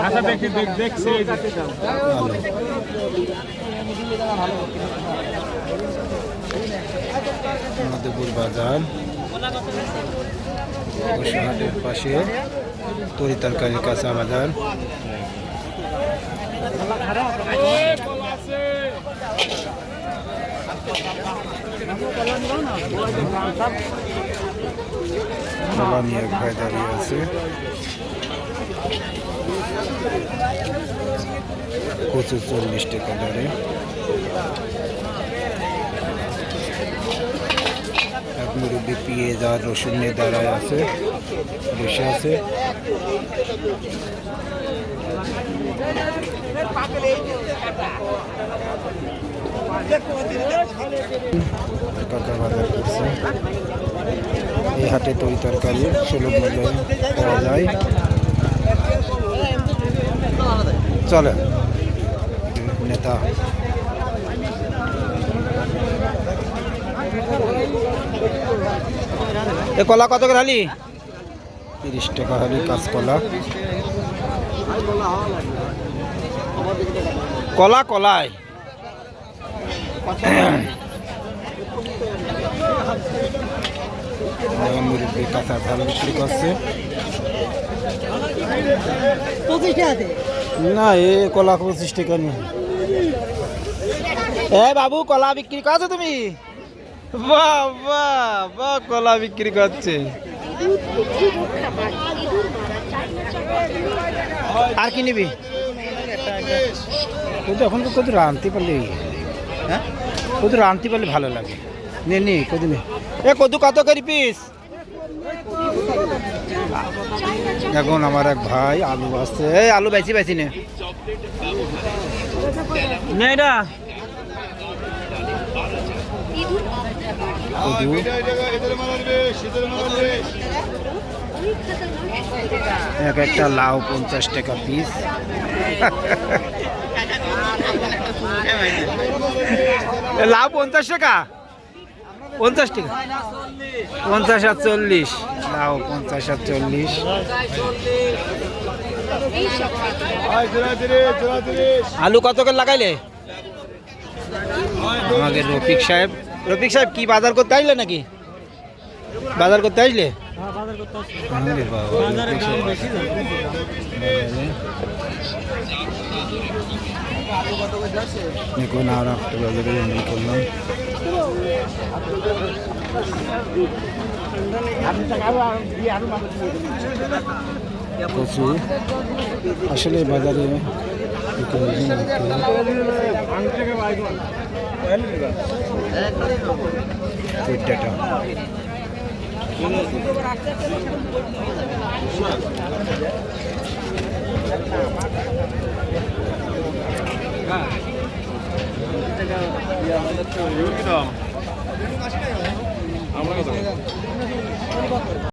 আচ্ছা দেখি দেখ- দেখছি। পাশে তরি তরকারি কাঁচা বাজার। কলা নিয়ে এক ভাই দাঁড়িয়ে আছে। কচু চল্লিশ টাকা দরে। এক মুরব্বী পেঁয়াজ আর রসুন নিয়ে আছে, বসে আছে। কাকা বাজার এই হাটে তরি তরকারি সুলভ মূল্যে পাওয়া যায়। চলে। নেতা। এ কলা কত করে হালি? তিরিশ টাকা হালি কাঁচকলা কলা। কলাই। মুরব্বী কাঁচা ঝাল বিক্রি করছে। না এ কলা পঁচিশ টাকা নেই। এ বাবু কলা বিক্রি করছ তুমি? বাহ বাহ বাহ কলা বিক্রি করছে। আর কি নিবি? কদু এখন তো কদু রাঁধতে পারলে। হ্যাঁ? কদু রাঁধতে পারলে ভালো লাগে। নে নে কদু নে এ কদু কত করি পিস এখন আমার এক ভাই আলু আসছে এই আলু বেশি বেশি নে। নে এটা। এক একটা লাউ পঞ্চাশ টাকা পিস লাউ পঞ্চাশ টাকা? পঞ্চাশ টাকা। পঞ্চাশ আর চল্লিশ। লাউ পঞ্চাশ আর চল্লিশ। আলু কত করে লাগাইলে? আমাদের রফিক সাহেব রফিক সাহেব, কি বাজার করতে আসলে নাকি? বাজার করতে আসলে? বাজারে। দেখুন আর একটা বাজারে এন্ট্রি করলাম আসলে বাজারে না। আমরা